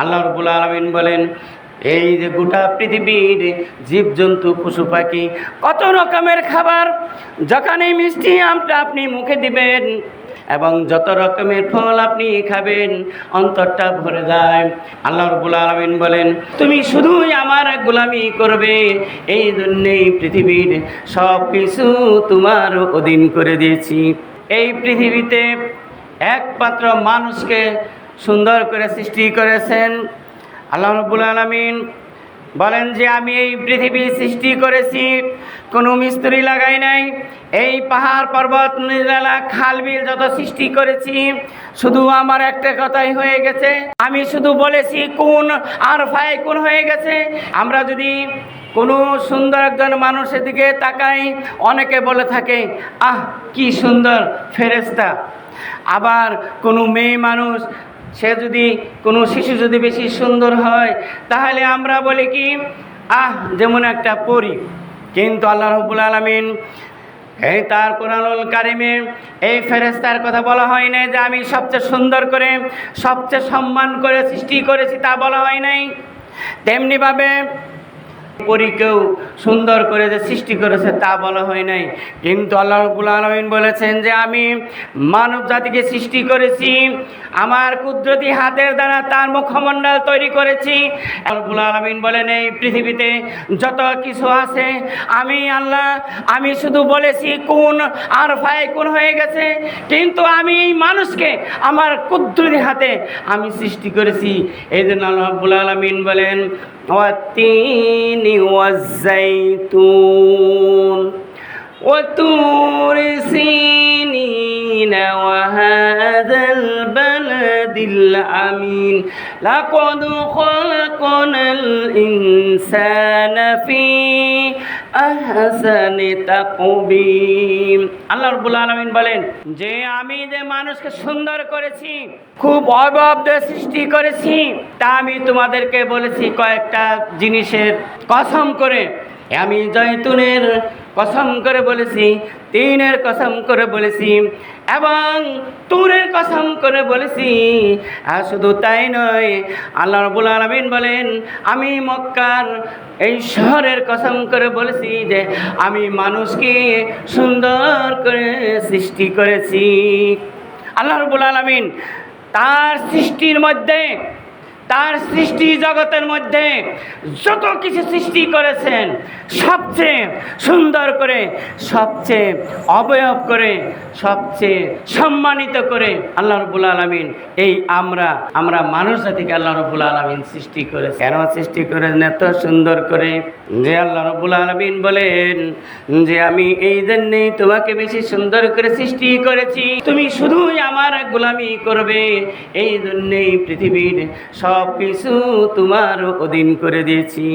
আল্লাহ রবুল আলমিন বলেন, এই যে গোটা পৃথিবীর জীবজন্তু, পশু পাখি, কত রকমের খাবার যখনই মিষ্টি আমটা আপনি মুখে দিবেন এবং যত রকমের ফল আপনি খাবেন, অন্তরটা ভরে যায়। আল্লাহ রবুল আলমিন বলেন, তুমি শুধুই আমার গোলামি করবে, এই জন্যেই পৃথিবীর সব কিছু তোমার অধীন করে দিয়েছি। এই পৃথিবীতে একমাত্র মানুষকে সুন্দর করে সৃষ্টি করেছেন। আল্লাহ রব্বুল আলমিন বলেন যে, আমি এই পৃথিবী সৃষ্টি করেছি, কোনো মিস্ত্রি লাগাই নাই। এই পাহাড় পর্বত, নিরালা খাল বিল যত সৃষ্টি করেছি, শুধু আমার একটা কথাই হয়ে গেছে। আমি শুধু বলেছি, কোন আর ফাই কোন হয়ে গেছে। আমরা যদি কোনো সুন্দর একজন মানুষের দিকে তাকাই, অনেকে বলে থাকে, আহ, কি সুন্দর ফেরেস্তা আবার কোনো মেয়ে মানুষ সে যদি, কোনো শিশু যদি বেশি সুন্দর হয়, তাহলে আমরা বলি কি, আহ, যেমন একটা পরি। কিন্তু আল্লাহ রব্বুল আলমিন, এই তার কোরআনুল কারিমে এই ফেরেস্তার কথা বলা হয় নাই যে আমি সবচেয়ে সুন্দর করে, সবচেয়ে সম্মান করে সৃষ্টি করেছি তা বলা হয় নাই। তেমনিভাবে পরীকেও সুন্দর করে যে সৃষ্টি করেছে তা বলা হয় নাই। কিন্তু আল্লাহ রবুল আলমিন বলেছেন যে আমি মানব জাতিকে সৃষ্টি করেছি, আমার কুদরতি হাতের দ্বারা তার মুখমণ্ডল তৈরি করেছি। রবুল আলমিন বলেন, এই পৃথিবীতে যত কিছু আছে, আমি আল্লাহ, আমি শুধু বলেছি কোন আর ভাই কোন হয়ে গেছে, কিন্তু আমি এই মানুষকে আমার কুদরতি হাতে আমি সৃষ্টি করেছি। এই জন্য আল্লাহ রবুল আলমিন বলেন তিনি والزيتون وطور سينين وهذا البلد الأمين لقد خلقنا الإنسان في أحسن تقويم আল্লাহ রব্বুল আলমিন বলেন যে আমি যে মানুষকে সুন্দর করেছি খুব অভাব দিয়ে সৃষ্টি করেছি তা আমি তোমাদেরকে বলেছি কয়েকটা জিনিসের কসম করে আমি জৈতুনের কসম করে বলেছি, তিনের কসম করে বলেছি, এবং তুরের কসম করে বলেছি। আর শুধু তাই নয়, আল্লাহ রবুল আলমিন বলেন, আমি মক্কার এই শহরের কসম করে বলেছি যে, আমি মানুষকে সুন্দর করে সৃষ্টি করেছি। আল্লাহ রবুল আলমিন তার সৃষ্টির মধ্যে তার সৃষ্টি জগতের মধ্যে যত কিছু সৃষ্টি করেছেন, সবচেয়ে সুন্দর করে, সবচেয়ে অবয়ব করে, সবচেয়ে সম্মানিত করে আল্লাহ রবুল আলমিন এই আমরা আমরা মানুষ জাতিকে আল্লাহ রবুল আলমিন সৃষ্টি করে কেন সৃষ্টি করেন এত সুন্দর করে যে আল্লাহ রবুল আলমিন বলেন যে আমি এই জন্যেই তোমাকে বেশি সুন্দর করে সৃষ্টি করেছি। তুমি শুধুই আমার গোলামি করবে। এই জন্যেই পৃথিবীর সব কিছু তোমার অধীন করে দিয়েছি।